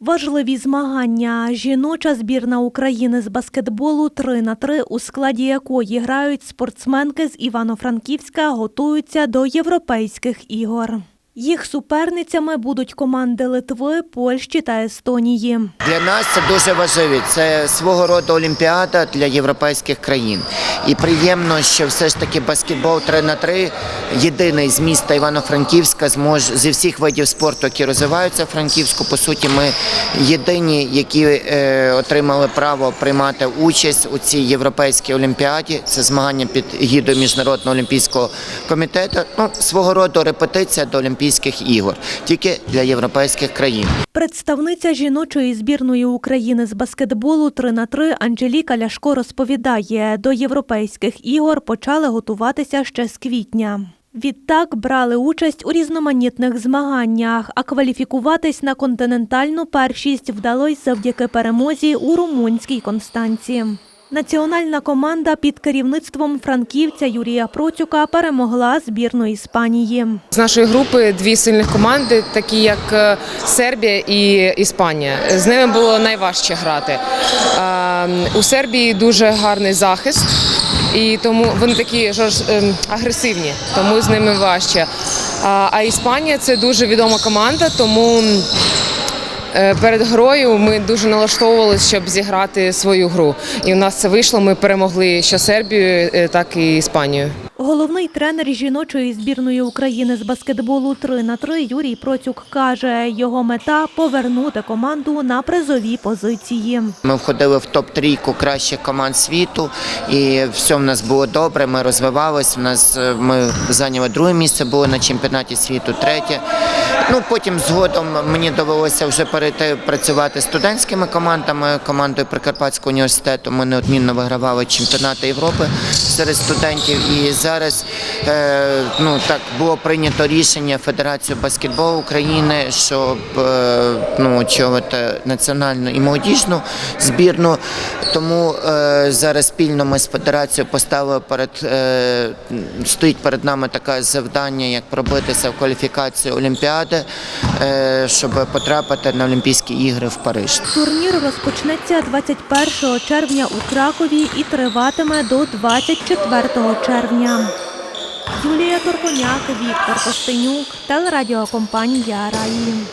Важливі змагання. Жіноча збірна України з баскетболу 3 на 3 у складі якої грають спортсменки з Івано-Франківська, готуються до європейських ігор. Їх суперницями будуть команди Литви, Польщі та Естонії. Для нас це дуже важливо. Це свого роду олімпіада для європейських країн. І приємно, що все ж таки баскетбол 3 на 3 єдиний з міста Івано-Франківська зможе зі всіх видів спорту, які розвиваються в Франківську. По суті, ми єдині, які е, отримали право приймати участь у цій європейській олімпіаді. Це змагання під гідою міжнародного олімпійського комітету. Ну свого роду репетиція до Олімпійських ігор, тільки для європейських країн. Представниця жіночої збірної України з баскетболу 3 на 3 Анжеліка Ляшко розповідає, до європейських ігор почали готуватися ще з квітня. Відтак брали участь у різноманітних змаганнях, а кваліфікуватись на континентальну першість вдалося завдяки перемозі у румунській Констанці. Національна команда під керівництвом франківця Юрія Процюка перемогла збірну Іспанії. З нашої групи дві сильних команди, такі як е, Сербія і Іспанія. З ними було найважче грати. Е, У Сербії дуже гарний захист, і тому вони такі ем, агресивні, тому з ними важче. А Іспанія це дуже відома команда, тому. Е, Перед грою ми дуже налаштовувалися, щоб зіграти свою гру. І у нас це вийшло. Ми перемогли що Сербію, е, так і Іспанію. Головний тренер жіночої збірної України з баскетболу 3 на 3 Юрій Процюк каже, його мета повернути команду на призові позиції. Ми входили в топ-трійку кращих команд світу, і все в нас було добре. Ми розвивалися. У нас е, ми зайняли друге місце, були на чемпіонаті світу, третє. Ну потім згодом мені довелося вже перейти працювати студентськими командами, командою Прикарпатського університету. Ми неодмінно вигравали чемпіонати Європи серед студентів. І зараз ну так було прийнято рішення Федерацію баскетболу України, щоб е, ну очолити національну і молодіжну збірну. Тому е, зараз спільно ми з федерацією поставили перед е, стоїть перед нами таке завдання, як пробитися в кваліфікацію Олімпіади, е, щоб потрапити на Олімпійські ігри в Париж. Турнір розпочнеться 21 червня у Кракові і триватиме до 24 червня. Юлія Торконяк, Віктор Костенюк, телерадіокомпанія Раї.